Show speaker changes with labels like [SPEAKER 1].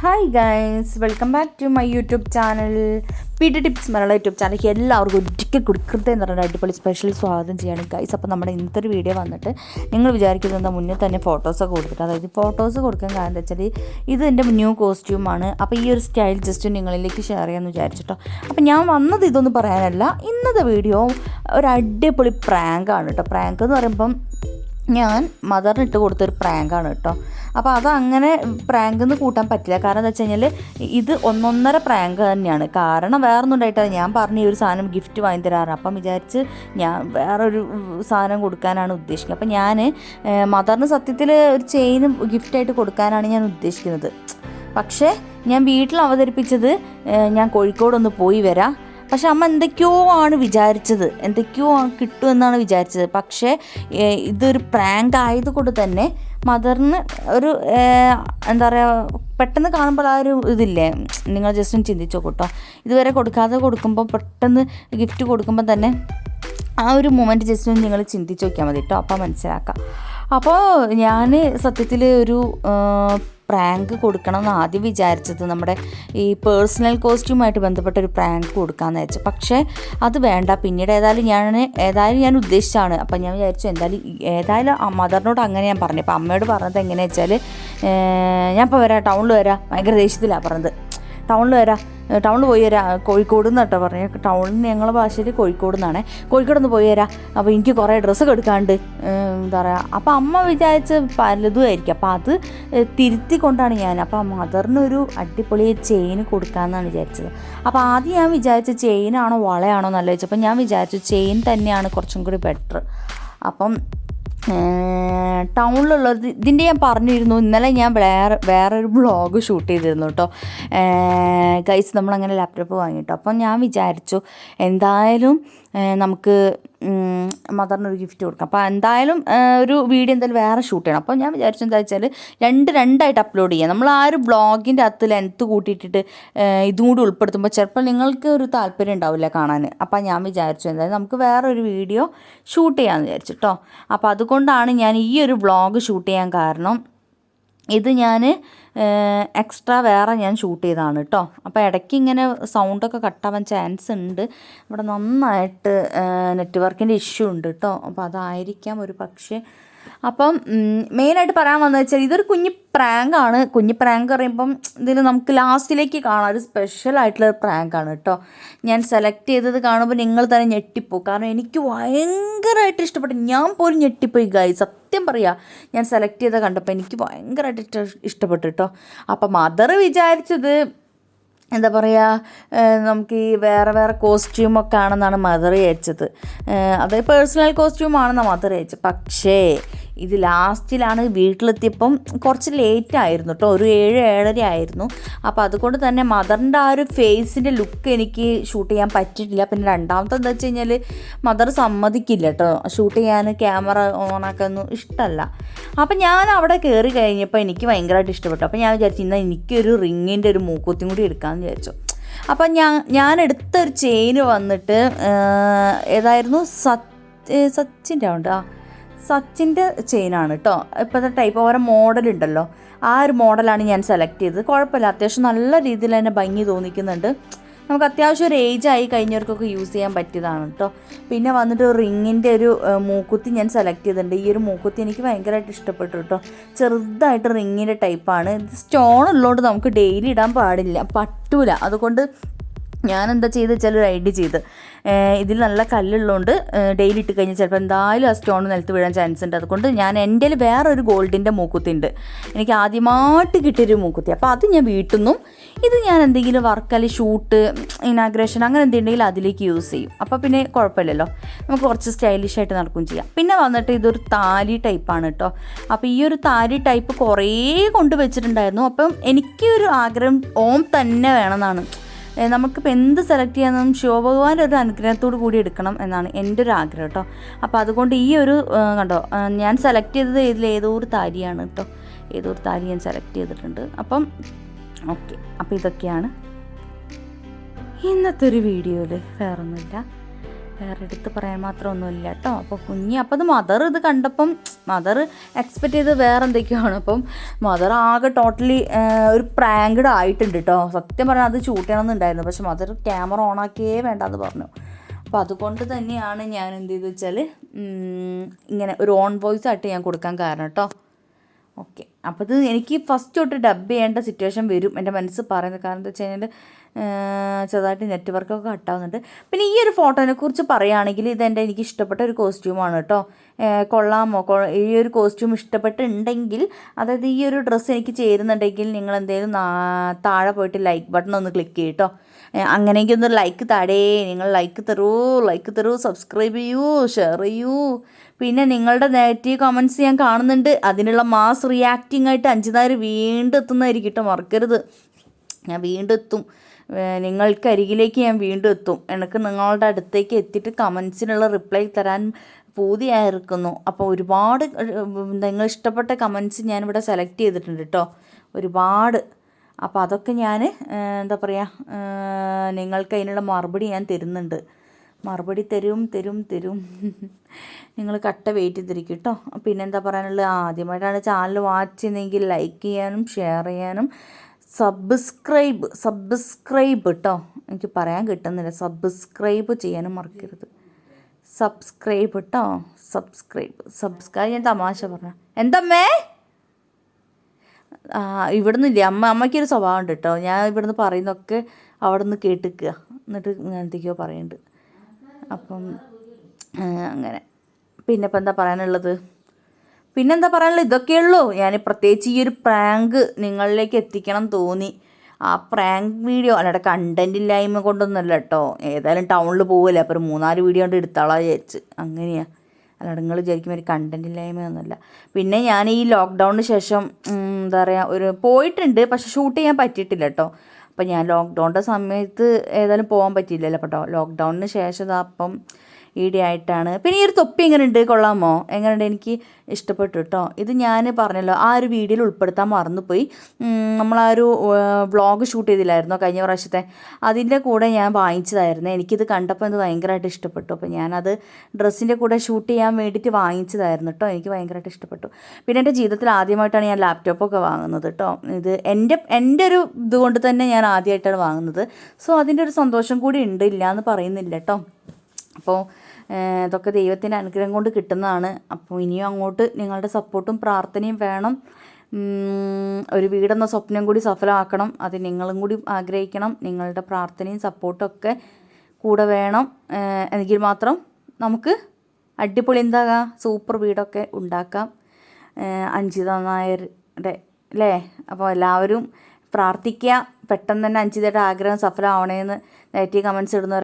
[SPEAKER 1] Hi guys welcome back to my YouTube channel P T tips Malayala YouTube ചാനലിലേക്ക് എല്ലാവർക്കും ഒരിക്കൽ കൊടുക്കരുത് എന്ന് പറഞ്ഞ അടിപൊളി സ്പെഷ്യൽ സ്വാഗതം ചെയ്യാണ് ഗൈസ് അപ്പോൾ നമ്മുടെ ഇന്നത്തെ ഒരു വീഡിയോ വന്നിട്ട് നിങ്ങൾ വിചാരിക്കുന്നത് എന്താ മുന്നേ തന്നെ ഫോട്ടോസൊക്കെ കൊടുത്തിട്ട് അതായത് ഫോട്ടോസ് കൊടുക്കാൻ കാരണം എന്താ വെച്ചാൽ ഇത് എന്റെ ന്യൂ കോസ്റ്റ്യൂമാണ് അപ്പോൾ ഈ ഒരു സ്റ്റൈൽ ജസ്റ്റ് നിങ്ങളിലേക്ക് ഷെയർ ചെയ്യാമെന്ന് വിചാരിച്ചിട്ടോ. അപ്പോൾ ഞാൻ വന്നത് ഇതൊന്നും പറയാനല്ല. ഇന്നത്തെ വീഡിയോ ഒരു അടിപൊളി പ്രാങ്കാണ് കേട്ടോ. പ്രാങ്ക് എന്ന് പറയുമ്പം ഞാൻ മദറിന് ഇട്ട് കൊടുത്തൊരു പ്രാങ്കാണ് കേട്ടോ അപ്പോൾ അത് അങ്ങനെ പ്രാങ്ക് എന്ന് കൂട്ടാൻ പറ്റില്ല. കാരണം എന്താ വെച്ച് കഴിഞ്ഞാൽ ഇത് ഒന്നൊന്നര പ്രാങ്ക് തന്നെയാണ്. കാരണം വേറെ ഒന്നും ഞാൻ പറഞ്ഞ ഈ ഒരു സാധനം ഗിഫ്റ്റ് വാങ്ങി തരാറ്. അപ്പം വിചാരിച്ച് ഞാൻ വേറൊരു സാധനം കൊടുക്കാനാണ് ഉദ്ദേശിക്കുന്നത്. അപ്പം ഞാൻ മദറിന് സത്യത്തിൽ ഒരു ചെയിനും ഗിഫ്റ്റായിട്ട് കൊടുക്കാനാണ് ഞാൻ ഉദ്ദേശിക്കുന്നത്. പക്ഷേ ഞാൻ വീട്ടിൽ അവതരിപ്പിച്ചത് ഞാൻ കോഴിക്കോടൊന്ന് പോയി വരാം. പക്ഷെ അമ്മ എന്തൊക്കെയോ ആണ് വിചാരിച്ചത്. എന്തൊക്കെയോ കിട്ടുമെന്നാണ് വിചാരിച്ചത്. പക്ഷേ ഇതൊരു പ്രാങ്ക് ആയതുകൊണ്ട് തന്നെ മദറിന് ഒരു എന്താ പറയുക പെട്ടെന്ന് കാണുമ്പോൾ ആ ഒരു ഇതില്ലേ? നിങ്ങൾ ജസ്റ്റ് ഒന്ന് ചിന്തിച്ചോ കേട്ടോ ഇതുവരെ കൊടുക്കാതെ കൊടുക്കുമ്പോൾ പെട്ടെന്ന് ഗിഫ്റ്റ് കൊടുക്കുമ്പോൾ തന്നെ ആ ഒരു മൊമെന്റ് ജസ്റ്റ് ഒന്ന് നിങ്ങൾ ചിന്തിച്ച് നോക്കിയാൽ മതി കേട്ടോ അപ്പോൾ മനസ്സിലാക്കാം. അപ്പോൾ ഞാൻ സത്യത്തിൽ ഒരു പ്രാങ്ക് കൊടുക്കണം എന്ന് ആദ്യം വിചാരിച്ചത് നമ്മുടെ ഈ പേഴ്സണൽ കോസ്റ്റ്യൂമായിട്ട് ബന്ധപ്പെട്ട ഒരു പ്രാങ്ക് കൊടുക്കാമെന്ന് വെച്ചു പക്ഷേ അത് വേണ്ട. പിന്നീട് ഏതായാലും ഞാൻ ഏതായാലും ഞാൻ ഉദ്ദേശിച്ചാണ്. അപ്പം ഞാൻ വിചാരിച്ചു എന്തായാലും ഏതായാലും മദറിനോട് അങ്ങനെ ഞാൻ പറഞ്ഞു. അപ്പം അമ്മയോട് പറഞ്ഞത് എങ്ങനെയാ വെച്ചാൽ ഞാൻ ഇപ്പോൾ വരാം. ടൗണിൽ വരാം. ഭയങ്കര ദേഷ്യത്തിലാണ് പറഞ്ഞത്. ടൗണിൽ വരാം ടൗണിൽ പോയി വരാം കോഴിക്കോട് നിന്ന് കേട്ടോ പറഞ്ഞു. ടൗണിൽ ഞങ്ങളുടെ ഭാഷയിൽ കോഴിക്കോട് നിന്നാണ് കോഴിക്കോട് നിന്ന് പോയി വരാം. അപ്പോൾ എനിക്ക് കുറേ ഡ്രസ്സൊക്കെ എടുക്കാണ്ട് എന്താ പറയുക അപ്പോൾ അമ്മ വിചാരിച്ച പലതും ആയിരിക്കും. അപ്പോൾ അത് തിരുത്തി കൊണ്ടാണ് ഞാൻ. അപ്പോൾ മദറിനൊരു അടിപൊളി ചെയിൻ കൊടുക്കാമെന്നാണ് വിചാരിച്ചത്. അപ്പോൾ ആദ്യം ഞാൻ വിചാരിച്ച ചെയിനാണോ വളയാണോ എന്നല്ല ചോദിച്ചപ്പോൾ ഞാൻ വിചാരിച്ചു ചെയിൻ തന്നെയാണ് കുറച്ചും കൂടി ബെറ്റർ അപ്പം ടൗണിലുള്ളത് ഇതിന്റെ ഞാൻ പറഞ്ഞിരുന്നു ഇന്നലെ ഞാൻ വേറെ വേറൊരു ബ്ലോഗ് ഷൂട്ട് ചെയ്തിരുന്നു കേട്ടോ ഗൈസ് നമ്മളങ്ങനെ ലാപ്ടോപ്പ് വാങ്ങിയിട്ടോ അപ്പം ഞാൻ വിചാരിച്ചു എന്തായാലും നമുക്ക് മദറിനൊരു ഗിഫ്റ്റ് കൊടുക്കാം. അപ്പോൾ എന്തായാലും ഒരു വീഡിയോ എന്തായാലും വേറെ ഷൂട്ട് ചെയ്യണം. അപ്പോൾ ഞാൻ വിചാരിച്ചു എന്താ വെച്ചാൽ രണ്ട് രണ്ടായിട്ട് അപ്ലോഡ് ചെയ്യാം. നമ്മൾ ആ ഒരു ബ്ലോഗിന്റെ അകത്ത് ലെങ്ത്ത് കൂട്ടിയിട്ടിട്ട് ഇതും കൂടി ഉൾപ്പെടുത്തുമ്പോൾ ചിലപ്പോൾ നിങ്ങൾക്ക് ഒരു താല്പര്യം ഉണ്ടാവില്ല കാണാൻ അപ്പോൾ ഞാൻ വിചാരിച്ചു എന്തായാലും നമുക്ക് വേറെ ഒരു വീഡിയോ ഷൂട്ട് ചെയ്യാമെന്ന് വിചാരിച്ചു കേട്ടോ അപ്പോൾ അതുകൊണ്ടാണ് ഞാൻ ഈ ഒരു ബ്ലോഗ് ഷൂട്ട് ചെയ്യാൻ കാരണം ഇത് ഞാൻ എക്സ്ട്രാ വേറെ ഞാൻ ഷൂട്ട് ചെയ്തതാണ് കേട്ടോ അപ്പോൾ ഇടയ്ക്ക് ഇങ്ങനെ സൗണ്ടൊക്കെ കട്ടാവാൻ ചാൻസ് ഉണ്ട്. ഇവിടെ നന്നായിട്ട് നെറ്റ്വർക്കിന്റെ ഇഷ്യൂ ഉണ്ട് കേട്ടോ അപ്പോൾ അതായിരിക്കാം ഒരു പക്ഷേ അപ്പം മെയിനായിട്ട് പറയാൻ വന്നത് വെച്ചാൽ ഇതൊരു കുഞ്ഞു പ്രാങ്കാണ്. കുഞ്ഞു പ്രാങ്ക് പറയുമ്പം ഇതിൽ നമുക്ക് ലാസ്റ്റിലേക്ക് കാണാം. ഒരു സ്പെഷ്യൽ ആയിട്ടുള്ള പ്രാങ്കാണ് കേട്ടോ. ഞാൻ സെലക്ട് ചെയ്തത് കാണുമ്പോൾ നിങ്ങൾ തന്നെ ഞെട്ടിപ്പോവും. കാരണം എനിക്ക് ഭയങ്കരമായിട്ട് ഇഷ്ടപ്പെട്ടു. ഞാൻ പോലും ഞെട്ടിപ്പോയി ഗായി സത്യം പറയാ. ഞാൻ സെലക്ട് ചെയ്ത കണ്ടപ്പോൾ എനിക്ക് ഭയങ്കരമായിട്ട് ഇഷ്ട ഇഷ്ടപ്പെട്ടു കേട്ടോ. അപ്പം മദർ വിചാരിച്ചത് എന്താ പറയുക നമുക്ക് ഈ വേറെ വേറെ കോസ്റ്റ്യൂമൊക്കെ ആണെന്നാണ് മദർ വിചാരിച്ചത്. അത് പേഴ്സണൽ കോസ്റ്റ്യൂം ആണെന്നാണ് മദർ വിചാരിച്ചത്. പക്ഷേ ഇത് ലാസ്റ്റിലാണ് വീട്ടിലെത്തിയപ്പം കുറച്ച് ലേറ്റ് ആയിരുന്നു കേട്ടോ. ഒരു ഏഴ് ഏഴര ആയിരുന്നു. അപ്പോൾ അതുകൊണ്ട് തന്നെ മദറിന്റെ ആ ഒരു ഫേസിന്റെ ലുക്ക് എനിക്ക് ഷൂട്ട് ചെയ്യാൻ പറ്റിയിട്ടില്ല. പിന്നെ രണ്ടാമത്തെ എന്താ വെച്ച് കഴിഞ്ഞാൽ മദർ സമ്മതിക്കില്ല കേട്ടോ. ഷൂട്ട് ചെയ്യാൻ ക്യാമറ ഓണാക്കാനൊന്നും ഇഷ്ടമല്ല അപ്പം ഞാൻ അവിടെ കയറി കഴിഞ്ഞപ്പോൾ എനിക്ക് ഭയങ്കരമായിട്ട് ഇഷ്ടപ്പെട്ടു. അപ്പോൾ ഞാൻ വിചാരിച്ചു ഇന്ന് എനിക്കൊരു റിങ്ങിന്റെ ഒരു മൂക്കുത്തിയും കൂടി എടുക്കാമെന്ന് വിചാരിച്ചു. അപ്പം ഞാൻ ഞാൻ എടുത്തൊരു ചെയിന് വന്നിട്ട് ഏതായിരുന്നു? സത് സച്ചിന്റെ ഉണ്ട് ആ സച്ചിന്റെ ചെയിനാണ് കേട്ടോ ഇപ്പോഴത്തെ ടൈപ്പ് ഓരോ മോഡൽ ഉണ്ടല്ലോ. ആ ഒരു മോഡലാണ് ഞാൻ സെലക്ട് ചെയ്തത്. കുഴപ്പമില്ല. അത്യാവശ്യം നല്ല രീതിയിൽ തന്നെ ഭംഗി തോന്നിക്കുന്നുണ്ട്. നമുക്ക് അത്യാവശ്യം ഒരു ഏജ് ആയി കഴിഞ്ഞവർക്കൊക്കെ യൂസ് ചെയ്യാൻ പറ്റിയതാണ് കേട്ടോ പിന്നെ വന്നിട്ട് റിങ്ങിന്റെ ഒരു മൂക്കുത്തി ഞാൻ സെലക്ട് ചെയ്തിട്ടുണ്ട്. ഈ ഒരു മൂക്കുത്തി എനിക്ക് ഭയങ്കരമായിട്ട് ഇഷ്ടപ്പെട്ടു കേട്ടോ ചെറുതായിട്ട് റിങ്ങിന്റെ ടൈപ്പാണ് സ്റ്റോൺ ഉള്ളതുകൊണ്ട് നമുക്ക് ഡെയിലി ഇടാൻ പാടില്ല. പറ്റൂല. അതുകൊണ്ട് ഞാൻ എന്താ ചെയ്ത് വെച്ചാൽ ഒരു ഐഡിയ ചെയ്ത്. ഇതിൽ നല്ല കല്ലുള്ളതുകൊണ്ട് ഡെയിലി ഇട്ട് കഴിഞ്ഞാൽ ചിലപ്പോൾ എന്തായാലും ആ സ്റ്റോൺ നിലത്ത് വീഴാൻ ചാൻസ് ഉണ്ട്. അതുകൊണ്ട് ഞാൻ എന്റെ വേറെ ഒരു ഗോൾഡിന്റെ മൂക്കുത്തി ഉണ്ട് എനിക്ക് ആദ്യമായിട്ട് കിട്ടിയൊരു മൂക്കുത്തി. അപ്പോൾ അത് ഞാൻ വീട്ടിൽ നിന്നും ഇത് ഞാൻ എന്തെങ്കിലും വർക്ക് അല്ലെങ്കിൽ ഷൂട്ട് ഇനാഗ്രേഷൻ അങ്ങനെ എന്തെങ്കിലും അതിലേക്ക് യൂസ് ചെയ്യും. അപ്പോൾ പിന്നെ കുഴപ്പമില്ലല്ലോ. നമുക്ക് കുറച്ച് സ്റ്റൈലിഷ് ആയിട്ട് നടക്കുകയും ചെയ്യാം. പിന്നെ വന്നിട്ട് ഇതൊരു താലി ടൈപ്പാണ് കേട്ടോ. അപ്പോൾ ഈ ഒരു താലി ടൈപ്പ് കുറേ കൊണ്ടുവച്ചിട്ടുണ്ടായിരുന്നു അപ്പം എനിക്കൊരു ആഗ്രഹം ഓം തന്നെ വേണമെന്നാണ്. നമുക്കിപ്പോൾ എന്ത് സെലക്ട് ചെയ്യാമെന്നും ശിവഭഗവാന്റെ ഒരു അനുഗ്രഹത്തോട് കൂടി എടുക്കണം എന്നാണ് എന്റെ ഒരു ആഗ്രഹം കേട്ടോ. അപ്പോൾ അതുകൊണ്ട് ഈ ഒരു കണ്ടോ ഞാൻ സെലക്ട് ചെയ്തത് ഇതിൽ ഏതോ ഒരു താരിയാണ് കേട്ടോ. ഏതോ ഒരു താരി ഞാൻ സെലക്ട് ചെയ്തിട്ടുണ്ട്. അപ്പം ഓക്കെ അപ്പോൾ ഇതൊക്കെയാണ് ഇന്നത്തെ ഒരു വീഡിയോയിൽ വേറൊന്നുമില്ല. വേറെ എടുത്ത് പറയാൻ മാത്രം ഒന്നുമില്ല കേട്ടോ. അപ്പോൾ കുഞ്ഞി അപ്പോൾ അത് മദർ ഇത് കണ്ടപ്പം മദർ എക്സ്പെക്റ്റ് ചെയ്ത് വേറെ എന്തൊക്കെയാണ് അപ്പം മദർ ആകെ ടോട്ടലി ഒരു പ്രാങ്ക്ഡ് ആയിട്ടുണ്ട് കേട്ടോ. സത്യം പറഞ്ഞാൽ അത് ഷൂട്ട് ചെയ്യണമെന്നുണ്ടായിരുന്നു. പക്ഷെ മദർ ക്യാമറ ഓണാക്കിയേ വേണ്ടെന്ന് പറഞ്ഞു. അപ്പോൾ അതുകൊണ്ട് തന്നെയാണ് ഞാൻ എന്ത് ചെയ്തു വെച്ചാൽ ഇങ്ങനെ ഒരു ഓൺ വോയിസ് ആയിട്ട് ഞാൻ കൊടുക്കാൻ കാരണം കേട്ടോ. ഓക്കെ അപ്പോൾ ഇത് എനിക്ക് ഫസ്റ്റ് തൊട്ട് ഡബ് ചെയ്യേണ്ട സിറ്റുവേഷൻ വരും. എന്റെ മനസ്സ് പറയുന്നത് കാരണം എന്താ വെച്ച് കഴിഞ്ഞാൽ ചെറുതായിട്ട് നെറ്റ്വർക്കൊക്കെ കട്ടാവുന്നുണ്ട്. പിന്നെ ഈ ഒരു ഫോട്ടോനെ കുറിച്ച് പറയുകയാണെങ്കിൽ ഇതെന്റെ എനിക്ക് ഇഷ്ടപ്പെട്ട ഒരു കോസ്റ്റ്യൂമാണ് കേട്ടോ. കൊള്ളാമോ? ഈ ഒരു കോസ്റ്റ്യൂം ഇഷ്ടപ്പെട്ടുണ്ടെങ്കിൽ അതായത് ഈ ഒരു ഡ്രസ്സ് എനിക്ക് ചേരുന്നുണ്ടെങ്കിൽ നിങ്ങൾ എന്തെങ്കിലും താഴെ പോയിട്ട് ലൈക്ക് ബട്ടൺ ഒന്ന് ക്ലിക്ക് ചെയ്യും കേട്ടോ അങ്ങനെയെങ്കിൽ ഒന്ന് ലൈക്ക് താടേ. നിങ്ങൾ ലൈക്ക് തരൂ ലൈക്ക് തരൂ സബ്സ്ക്രൈബ് ചെയ്യൂ ഷെയർ ചെയ്യൂ. പിന്നെ നിങ്ങളുടെ നെഗറ്റീവ് കമൻസ് ഞാൻ കാണുന്നുണ്ട്. അതിനുള്ള മാസ് റിയാക്റ്റിംഗ് ആയിട്ട് അഞ്ചു നേരം വീണ്ടും എത്തുന്നതായിരിക്കും കേട്ടോ മറക്കരുത്. ഞാൻ വീണ്ടും എത്തും ഏഹ് നിങ്ങൾക്ക് അരികിലേക്ക് ഞാൻ വീണ്ടും എത്തും. എനിക്ക് നിങ്ങളുടെ അടുത്തേക്ക് എത്തിയിട്ട് കമൻസിനുള്ള റിപ്ലൈ തരാൻ പൂതിയായിരിക്കുന്നു. അപ്പോൾ ഒരുപാട് നിങ്ങൾ ഇഷ്ടപ്പെട്ട കമൻസ് ഞാനിവിടെ സെലക്ട് ചെയ്തിട്ടുണ്ട് കേട്ടോ ഒരുപാട്. അപ്പോൾ അതൊക്കെ ഞാൻ എന്താ പറയുക നിങ്ങൾക്ക് അതിനുള്ള മറുപടി ഞാൻ തരുന്നുണ്ട്. മറുപടി തരും തരും തരും. നിങ്ങൾ കട്ട വെയിറ്റ് ചെയ്തിരിക്കും കേട്ടോ പിന്നെന്താ പറയാനുള്ളത്? ആദ്യമായിട്ടാണ് ചാനൽ വാച്ച് ചെയ്യുന്നതെങ്കിൽ ലൈക്ക് ചെയ്യാനും ഷെയർ ചെയ്യാനും സബ്സ്ക്രൈബ് സബ്സ്ക്രൈബ് കേട്ടോ എനിക്ക് പറയാൻ കിട്ടുന്നില്ല. സബ്സ്ക്രൈബ് ചെയ്യാനും മറക്കരുത്. സബ്സ്ക്രൈബ് കേട്ടോ സബ്സ്ക്രൈബ് സബ്സ്ക്രൈബ് ഞാൻ തമാശ പറഞ്ഞ. എന്തമ്മേ? ഇവിടുന്ന് ഇല്ല അമ്മ അമ്മയ്ക്കൊരു സ്വഭാവം ഉണ്ട് കേട്ടോ ഞാൻ ഇവിടുന്ന് പറയുന്നതൊക്കെ അവിടെ നിന്ന് കേട്ടിക്കുക. എന്നിട്ട് ഞാൻ എന്തൊക്കെയോ പറയുന്നുണ്ട്. അപ്പം അങ്ങനെ. പിന്നെ ഇപ്പം എന്താ പറയാനുള്ളത്? പിന്നെന്താ പറയാനുള്ളത്? ഇതൊക്കെയുള്ളൂ ഞാൻ പ്രത്യേകിച്ച് ഈ ഒരു പ്രാങ്ക് നിങ്ങളിലേക്ക് എത്തിക്കണം തോന്നി. ആ പ്രാങ്ക് വീഡിയോ അല്ലാതെ കണ്ടന്റ് ഇല്ലായ്മ കൊണ്ടൊന്നുമല്ല കേട്ടോ. ഏതായാലും ടൗണിൽ പോവില്ല? അപ്പോൾ ഒരു മൂന്നാൽ വീഡിയോ കൊണ്ട് എടുത്താളാ വിചാരിച്ച്. അങ്ങനെയാണ് അല്ലാതെ നിങ്ങൾ വിചാരിക്കും ഒരു കണ്ടന്റ് ഇല്ലായ്മയൊന്നുമല്ല പിന്നെ ഞാൻ ഈ ലോക്ക്ഡൗണിന് ശേഷം എന്താ പറയുക ഒരു പോയിട്ടുണ്ട്. പക്ഷെ ഷൂട്ട് ചെയ്യാൻ പറ്റിയിട്ടില്ല കേട്ടോ. അപ്പം ഞാൻ ലോക്ക്ഡൗണിന്റെ സമയത്ത് ഏതായാലും പോകാൻ പറ്റിയില്ലല്ലോ. കേട്ടോ ലോക്ക്ഡൗണിന് ശേഷം ഇതാ അപ്പം ഈടെയായിട്ടാണ്. പിന്നെ ഈ ഒരു തൊപ്പി എങ്ങനെയുണ്ട്? കൊള്ളാമോ? എങ്ങനെയുണ്ട്? എനിക്ക് ഇഷ്ടപ്പെട്ടു കേട്ടോ ഇത് ഞാൻ പറഞ്ഞല്ലോ ആ ഒരു വീഡിയോയിൽ ഉൾപ്പെടുത്താൻ മറന്നുപോയി. നമ്മൾ ആ ഒരു വ്ളോഗ് ഷൂട്ട് ചെയ്തില്ലായിരുന്നു കഴിഞ്ഞ പ്രാവശ്യത്തെ? അതിന്റെ കൂടെ ഞാൻ വാങ്ങിച്ചതായിരുന്നു. എനിക്കിത് കണ്ടപ്പോൾ ഇത് ഭയങ്കരമായിട്ട് ഇഷ്ടപ്പെട്ടു. അപ്പോൾ ഞാനത് ഡ്രസ്സിന്റെ കൂടെ ഷൂട്ട് ചെയ്യാൻ വേണ്ടിയിട്ട് വാങ്ങിച്ചതായിരുന്നു കേട്ടോ എനിക്ക് ഭയങ്കരമായിട്ട് ഇഷ്ടപ്പെട്ടു. പിന്നെ എന്റെ ജീവിതത്തിൽ ആദ്യമായിട്ടാണ് ഞാൻ ലാപ്ടോപ്പൊക്കെ വാങ്ങുന്നത് കേട്ടോ ഇത് എന്റെ എന്റെ ഒരു ഇതുകൊണ്ട് തന്നെ ഞാൻ ആദ്യമായിട്ടാണ് വാങ്ങുന്നത്. സോ അതിന്റെ ഒരു സന്തോഷം കൂടി ഉണ്ട് ഇല്ല എന്ന് പറയുന്നില്ല കേട്ടോ അപ്പോൾ ഇതൊക്കെ ദൈവത്തിന്റെ അനുഗ്രഹം കൊണ്ട് കിട്ടുന്നതാണ്. അപ്പോൾ ഇനിയും അങ്ങോട്ട് നിങ്ങളുടെ സപ്പോർട്ടും പ്രാർത്ഥനയും വേണം. ഒരു വീടെന്ന സ്വപ്നം കൂടി സഫലമാക്കണം. അത് നിങ്ങളും കൂടി ആഗ്രഹിക്കണം. നിങ്ങളുടെ പ്രാർത്ഥനയും സപ്പോർട്ടും ഒക്കെ കൂടെ വേണം. എങ്കിൽ മാത്രം നമുക്ക് അടിപൊളി എന്താകാം? സൂപ്പർ വീടൊക്കെ ഉണ്ടാക്കാം. അഞ്ചിത നായരുടെ അല്ലേ? അപ്പോൾ എല്ലാവരും പ്രാർത്ഥിക്കുക. പെട്ടെന്ന് തന്നെ അഞ്ചിതയുടെ ആഗ്രഹം സഫലമാവണേന്ന് നെഗറ്റീവ് കമൻസ് ഇടുന്നവർ